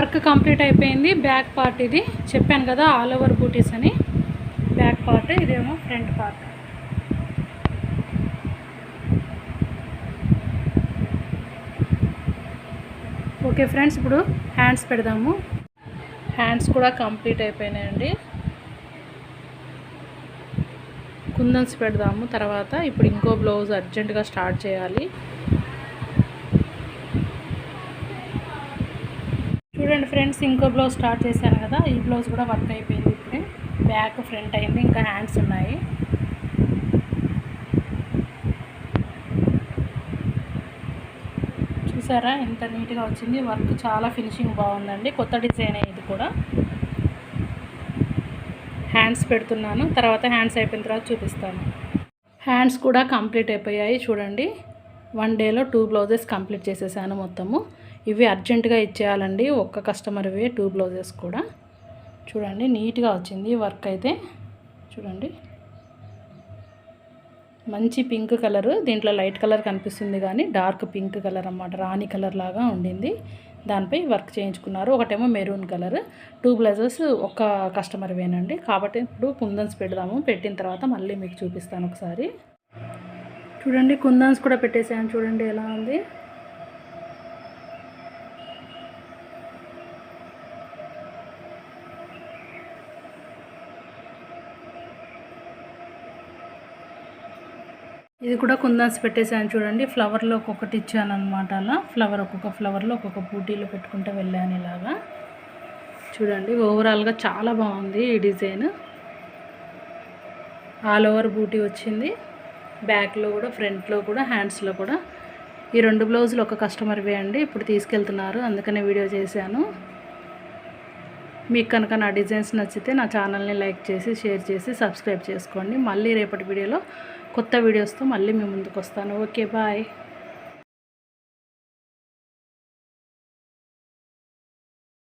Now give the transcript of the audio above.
Work complete అయిపోయింది. Back part ఇది. చెప్పాను కదా ఆల్ ఓవర్ బూటీస్ అని. బ్యాక్ పార్ట్ ఇదేమో ఫ్రంట్ పార్ట్. ఓకే ఫ్రెండ్స్ ఇప్పుడు హ్యాండ్స్ పెడదాము. హ్యాండ్స్ కూడా కంప్లీట్ అయిపోయినాయండి. కుందన్స్ పెడదాము తర్వాత. ఇప్పుడు ఇంకో బ్లౌజ్ అర్జెంటుగా స్టార్ట్ చేయాలి. చూడండి ఫ్రెండ్స్ ఇంకో బ్లౌజ్ స్టార్ట్ చేశాను కదా ఈ బ్లౌజ్ కూడా వర్క్ అయిపోయింది ఇప్పుడే. బ్యాక్ ఫ్రంట్ అయింది ఇంకా హ్యాండ్స్ ఉన్నాయి. చూసారా? ఎంత నీట్గా వచ్చింది. వర్క్ చాలా ఫినిషింగ్ బాగుందండి. కొత్త డిజైన్ ఇది కూడా. హ్యాండ్స్ పెడుతున్నాను. తర్వాత హ్యాండ్స్ అయిపోయిన తర్వాత చూపిస్తాను. హ్యాండ్స్ కూడా కంప్లీట్ అయిపోయాయి. చూడండి. వన్ డేలో టూ బ్లౌజెస్ కంప్లీట్ చేసేసాను మొత్తము. ఇవి అర్జెంటుగా ఇచ్చేయాలండి. ఒక్క కస్టమర్వి టూ బ్లౌజెస్ కూడా. చూడండి నీట్గా వచ్చింది. వర్క్ అయితే చూడండి. మంచి పింక్ కలర్. దీంట్లో లైట్ కలర్ కనిపిస్తుంది కానీ డార్క్ పింక్ కలర్ అన్నమాట. రాణి కలర్ లాగా ఉండింది. దానిపై వర్క్ చేయించుకున్నారు. ఒకటేమో మెరూన్ కలర్. టూ బ్లౌజెస్ ఒక కస్టమర్ వేనండి కాబట్టి ఇప్పుడు కుందన్స్ పెడదాము. పెట్టిన తర్వాత మళ్ళీ మీకు చూపిస్తాను ఒకసారి. చూడండి కుందన్స్ కూడా పెట్టేసాను చూడండి ఎలా ఉంది. ఇది కూడా కుందాన్స్ పెట్టేసాను చూడండి. ఫ్లవర్లో ఒక్కొక్కటి ఇచ్చాను అనమాట అలా. ఫ్లవర్ ఒక్కొక్క ఫ్లవర్లో ఒక్కొక్క బూటీలో పెట్టుకుంటూ వెళ్ళాను ఇలాగా. చూడండి ఓవరాల్గా చాలా బాగుంది ఈ డిజైన్. ఆల్ ఓవర్ బూటీ వచ్చింది. బ్యాక్లో కూడా ఫ్రంట్లో కూడా హ్యాండ్స్లో కూడా. ఈ రెండు బ్లౌజులు ఒక కస్టమర్ వేయండి ఇప్పుడు తీసుకెళ్తున్నారు. అందుకనే వీడియో చేశాను. మీకు కనుక నా డిజైన్స్ నచ్చితే నా ఛానల్ని లైక్ చేసి షేర్ చేసి సబ్స్క్రైబ్ చేసుకోండి. మళ్ళీ రేపటి వీడియోలో కొత్త వీడియోస్తో మళ్ళీ మీ ముందుకు వస్తాను. Okay bye.